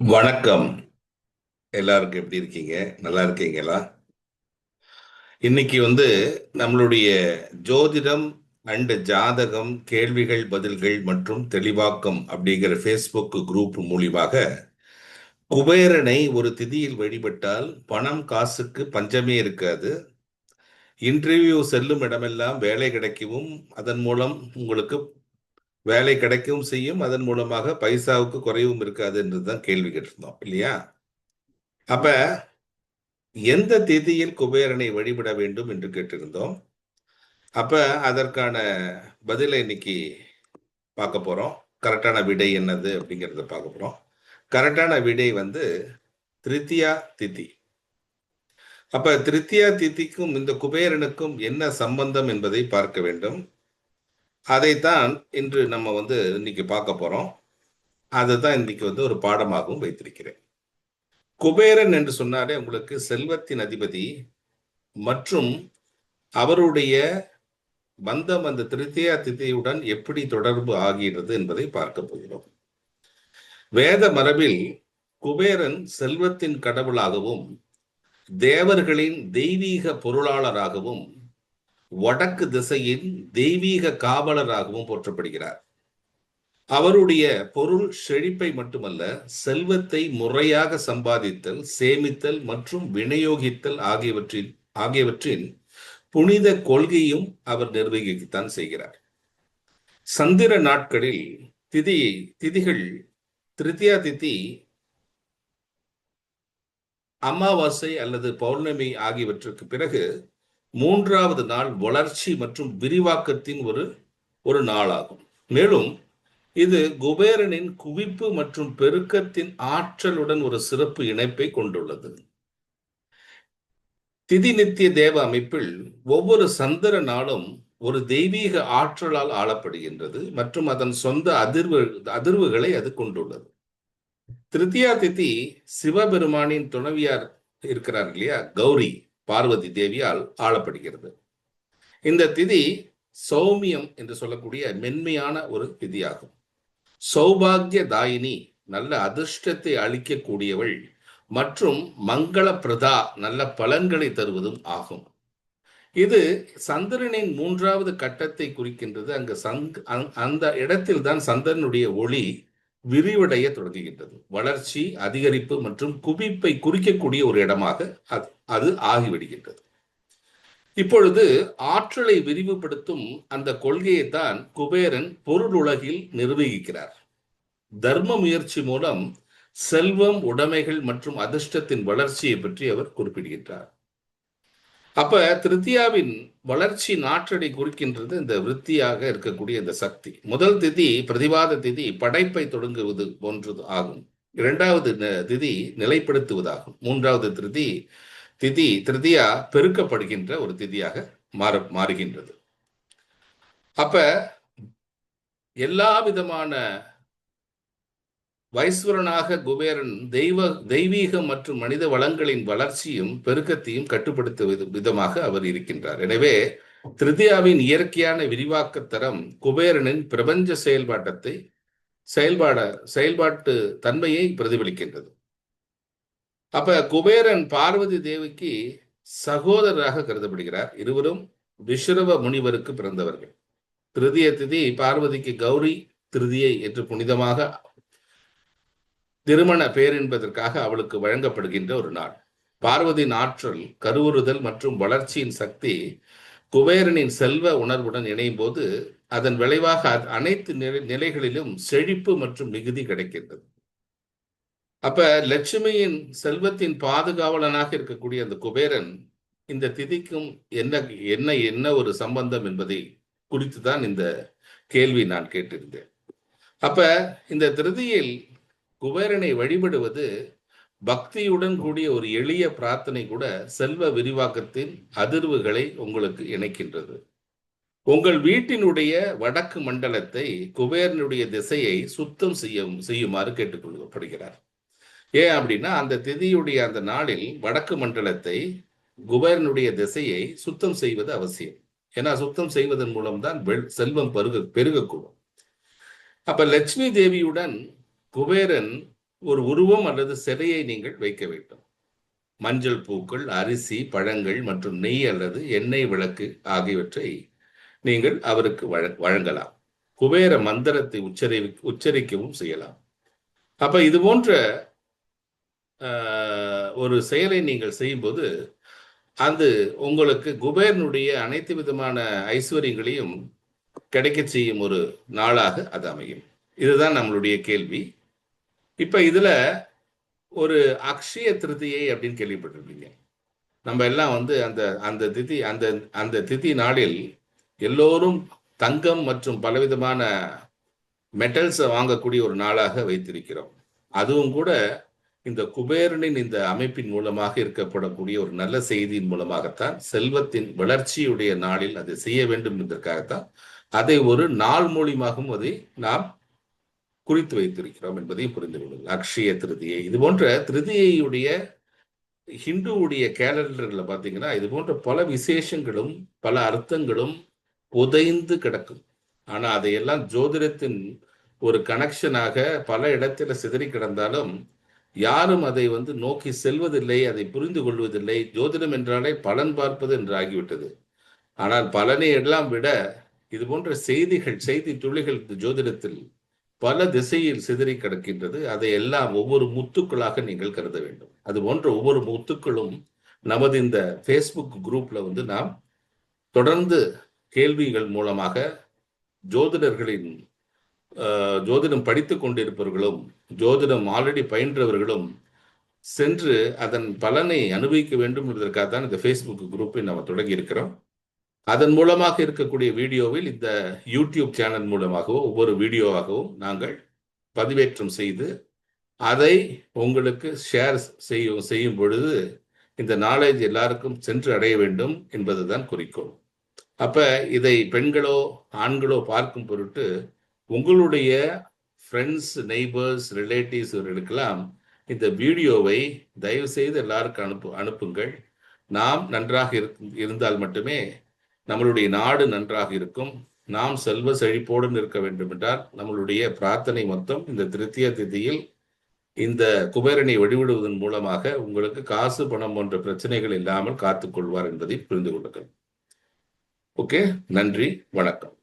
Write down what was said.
வணக்கம். எல்லாருக்கும் எப்படி இருக்கீங்க? நல்லா இருக்கீங்களா? இன்னைக்கு வந்து நம்மளுடைய ஜோதிடம் அண்டு ஜாதகம் கேள்விகள் பதில்கள் மற்றும் தெளிவாக்கம் அப்படிங்கிற ஃபேஸ்புக் குரூப் மூலியமாக குபேரனை ஒரு திதியில் வழிபட்டால் பணம் காசுக்கு பஞ்சமே இருக்காது. இன்டர்வியூ செல்லும் இடமெல்லாம் வேலை கிடைக்கவும் அதன் மூலம் உங்களுக்கு வேலை கிடைக்கவும் செய்யும் அதன் மூலமாக பைசாவுக்கு குறைவும் இருக்காது என்றுதான் கேள்வி கேட்டிருந்தோம் இல்லையா? அப்ப எந்த திதியில் குபேரனை வழிபட வேண்டும் என்று கேட்டிருந்தோம். அப்ப அதற்கான பதிலை இன்னைக்கு பார்க்க போறோம். கரெக்டான விடை என்னது அப்படிங்கிறத பார்க்க போறோம். கரெக்டான விடை வந்து திருத்தியா திதி. அப்ப திருத்தியா திதிக்கும் இந்த குபேரனுக்கும் என்ன சம்பந்தம் என்பதை பார்க்க வேண்டும். அதைத்தான் இன்று நம்ம வந்து இன்னைக்கு பார்க்க போறோம். அதுதான் இன்னைக்கு வந்து ஒரு பாடமாகவும் வைத்திருக்கிறேன். குபேரன் என்று சொன்னாலே உங்களுக்கு செல்வத்தின் அதிபதி மற்றும் அவருடைய பந்தம் அந்த திருத்தியா திதியுடன் எப்படி தொடர்பு ஆகிறது என்பதை பார்க்க போகிறோம். வேத மரபில் குபேரன் செல்வத்தின் கடவுளாகவும் தேவர்களின் தெய்வீக பொருளாளராகவும் வடக்கு திசையின் தெய்வீக காவலராகவும் போற்றப்படுகிறார். அவருடைய பொருள் செழிப்பை மட்டுமல்ல செல்வத்தை முறையாக சம்பாதித்தல் சேமித்தல் மற்றும் விநியோகித்தல் ஆகியவற்றின் ஆகியவற்றின் புனித கொள்கையும் அவர் நிர்வகிக்கத்தான் செய்கிறார். சந்திர நாட்களில் திதி திதிகள் திருத்தியா திதி அமாவாசை அல்லது பௌர்ணமி ஆகியவற்றுக்கு பிறகு மூன்றாவது நாள் வளர்ச்சி மற்றும் விரிவாக்கத்தின் ஒரு ஒரு நாளாகும். மேலும் இது குபேரனின் குவிப்பு மற்றும் பெருக்கத்தின் ஆற்றலுடன் ஒரு சிறப்பு இணைப்பை கொண்டுள்ளது. திதி நித்திய தேவ அமைப்பில் ஒவ்வொரு சந்திர நாளும் ஒரு தெய்வீக ஆற்றலால் ஆளப்படுகின்றது மற்றும் அதன் சொந்த அதிர்வு அதிர்வுகளை அது கொண்டுள்ளது. திருத்தியா திதி சிவபெருமானின் துணவியார் இருக்கிறார் இல்லையா? கௌரி. பார்வதி தேவியால் ஆளப்படுகிறது. இந்த திதி சௌமியம் என்று சொல்லக்கூடிய மென்மையான ஒரு திதியாகும். சௌபாகிய தாயினி நல்ல அதிர்ஷ்டத்தை அளிக்கக்கூடியவள் மற்றும் மங்கள பிரதா நல்ல பலன்களை தருவதும் ஆகும். இது சந்திரனின் மூன்றாவது கட்டத்தை குறிக்கின்றது. அங்கு சங் அந்த இடத்தில் தான் சந்திரனுடைய ஒளி விரிவடைய தொடங்குகின்றது. வளர்ச்சி அதிகரிப்பு மற்றும் குவிப்பை குறிக்கக்கூடிய ஒரு இடமாக அது அது ஆகிவிடுகின்றது. இப்பொழுது ஆற்றலை விரிவுபடுத்தும் அந்த கொள்கையை தான் குபேரன் பொருளுலகில் நிர்வகிக்கிறார். தர்ம முயற்சி மூலம் செல்வம் உடைமைகள் மற்றும் அதிர்ஷ்டத்தின் வளர்ச்சியை பற்றி அவர் குறிப்பிடுகின்றார். அப்ப திருத்தியாவின் வளர்ச்சி நாற்றடை குறிக்கின்றது இந்த விருத்தியாக இருக்கக்கூடிய இந்த சக்தி. முதல் திதி பிரதிவாத திதி படைப்பை தொடங்குவது போன்றது ஆகும். இரண்டாவது திதி நிலைப்படுத்துவதாகும். மூன்றாவது திருதி திதி திருதியா பெருக்கப்படுகின்ற ஒரு திதியாக மாற மாறுகின்றது. அப்ப எல்லா விதமான வைஸ்வரனாக குபேரன் தெய்வ தெய்வீகம் மற்றும் மனித வளங்களின் வளர்ச்சியும் பெருக்கத்தையும் கட்டுப்படுத்த விதமாக அவர் இருக்கின்றார். எனவே திருதியாவின் இயற்கையான விரிவாக்க தரம் குபேரனின் பிரபஞ்ச செயல்பாட்டத்தை செயல்பாட செயல்பாட்டு தன்மையை பிரதிபலிக்கின்றது. அப்ப குபேரன் பார்வதி தேவிக்கு சகோதரராக கருதப்படுகிறார். இருவரும் விஸ்ரவ முனிவருக்கு பிறந்தவர்கள். திருதிய திதி பார்வதிக்கு கௌரி திருதியை என்று புனிதமாக திருமண பேரின்பதற்காக அவளுக்கு வழங்கப்படுகின்ற ஒரு நாள். பார்வதியின் ஆற்றல் கருவுறுதல் மற்றும் வளர்ச்சியின் சக்தி குபேரனின் செல்வ உணர்வுடன் இணையும் போது அதன் விளைவாக அனைத்து நிலைகளிலும் செழிப்பு மற்றும் மிகுதி கிடைக்கின்றது. அப்ப லட்சுமியின் செல்வத்தின் பாதுகாவலனாக இருக்கக்கூடிய அந்த குபேரன் இந்த திதிக்கும் என்ன என்ன என்ன ஒரு சம்பந்தம் என்பதை குறித்து தான் இந்த கேள்வி நான் கேட்டிருந்தேன். அப்ப இந்த திருதியில் குபேரனை வழிபடுவது பக்தியுடன் கூடிய ஒரு எளிய பிரார்த்தனை கூட செல்வ விரிவாக்கத்தின் அதிர்வுகளை உங்களுக்கு இணைக்கின்றது. உங்கள் வீட்டினுடைய வடக்கு மண்டலத்தை குபேரனுடைய திசையை சுத்தம் செய்ய செய்யுமாறு கேட்டுக்கொள்ளப்படுகிறார். ஏன் அப்படின்னா அந்த திதியுடைய அந்த நாளில் வடக்கு மண்டலத்தை குபேரனுடைய திசையை சுத்தம் செய்வது அவசியம். ஏன்னா சுத்தம் செய்வதன் மூலம்தான் செல்வம் பருக பெருகக்கூடும். அப்ப லட்சுமி தேவியுடன் குபேரன் ஒரு உருவம் அல்லது சிலையை நீங்கள் வைக்க வேண்டும். மஞ்சள் பூக்கள் அரிசி பழங்கள் மற்றும் நெய் அல்லது எண்ணெய் விளக்கு ஆகியவற்றை நீங்கள் அவருக்கு வழங்கலாம். குபேர மந்திரத்தை உச்சரி உச்சரிக்கவும் செய்யலாம். அப்ப இது போன்ற ஒரு செயலை நீங்கள் செய்யும்போது அது உங்களுக்கு குபேரனுடைய அனைத்து விதமான ஐஸ்வர்யங்களையும் கிடைக்க செய்யும் ஒரு நாளாக அது அமையும். இதுதான் நம்மளுடைய கேள்வி. இப்ப இதுல ஒரு அக்ஷய திருதியை அப்படின்னு கேள்விப்பட்டிருப்பீங்க. நம்ம எல்லாம் வந்து அந்த அந்த திதி அந்த அந்த திதி நாளில் எல்லோரும் தங்கம் மற்றும் பலவிதமான மெட்டல்ஸை வாங்கக்கூடிய ஒரு நாளாக வைத்திருக்கிறோம். அதுவும் கூட இந்த குபேரனின் இந்த அமைப்பின் மூலமாக இருக்கப்படக்கூடிய ஒரு நல்ல செய்தியின் மூலமாகத்தான் செல்வத்தின் வளர்ச்சியுடைய நாளில் அதை செய்ய வேண்டும் என்பதற்காகத்தான் அதை ஒரு நாள் மூலியமாகவும் அதை நாம் குறித்து வைத்திருக்கிறோம் என்பதையும் புரிந்து கொள்ளுங்கள். அக்ஷய திருதியை. இது போன்ற திருதியையுடைய ஹிந்துவுடைய கேலண்டர்ல பார்த்தீங்கன்னா இது போன்ற பல விசேஷங்களும் பல அர்த்தங்களும் புதைந்து கிடக்கும். ஆனால் அதையெல்லாம் ஜோதிடத்தின் ஒரு கனெக்ஷனாக பல இடத்துல சிதறி கிடந்தாலும் யாரும் அதை வந்து நோக்கி செல்வதில்லை அதை புரிந்து கொள்வதில்லை. ஜோதிடம் என்றாலே பலன் பார்ப்பது என்று ஆகிவிட்டது. ஆனால் பலனை எல்லாம் விட இது போன்ற செய்திகள் செய்தி துளிகள் ஜோதிடத்தில் பல திசையில் சிதறி கிடக்கின்றது. அதை எல்லாம் ஒவ்வொரு முத்துக்களாக நீங்கள் கருத வேண்டும். அது போன்ற ஒவ்வொரு முத்துக்களும் நமது இந்த ஃபேஸ்புக் குரூப்ல வந்து நாம் தொடர்ந்து கேள்விகள் மூலமாக ஜோதிடர்களின் ஜோதிடம் படித்து கொண்டிருப்பவர்களும் ஜோதிடம் ஆல்ரெடி பயின்றவர்களும் சென்று அதன் பலனை அனுபவிக்க வேண்டும் என்பதற்காக தான் இந்த ஃபேஸ்புக் குரூப்பை நம்ம தொடங்கி இருக்கிறோம். அதன் மூலமாக இருக்கக்கூடிய வீடியோவில் இந்த யூடியூப் சேனல் மூலமாகவோ ஒவ்வொரு வீடியோவாகவும் நாங்கள் பதிவேற்றம் செய்து அதை உங்களுக்கு ஷேர் செய்யும் செய்யும் பொழுது இந்த நாலேஜ் எல்லாருக்கும் சென்று அடைய வேண்டும் என்பதுதான் குறிக்கோள். அப்ப இதை பெண்களோ ஆண்களோ பார்க்கும் பொருட்டு உங்களுடைய ஃப்ரெண்ட்ஸ் நெய்பர்ஸ் ரிலேட்டிவ்ஸ் இவர்களுக்கெல்லாம் இந்த வீடியோவை தயவு செய்து எல்லாருக்கும் அனுப்பு அனுப்புங்கள். நாம் நன்றாக இருந்தால் மட்டுமே நம்மளுடைய நாடு நன்றாக இருக்கும். நாம் செல்வ செழிப்போடு இருக்க வேண்டுமென்றால் நம்மளுடைய பிரார்த்தனை மொத்தம் இந்த திருத்திய திதியில் இந்த குபேரனை வழிவிடுவதன் மூலமாக உங்களுக்கு காசு பணம் போன்ற பிரச்சனைகள் இல்லாமல் காத்துக்கொள்வார் என்பதை புரிந்து கொள்ளுங்கள். ஓகே நன்றி வணக்கம்.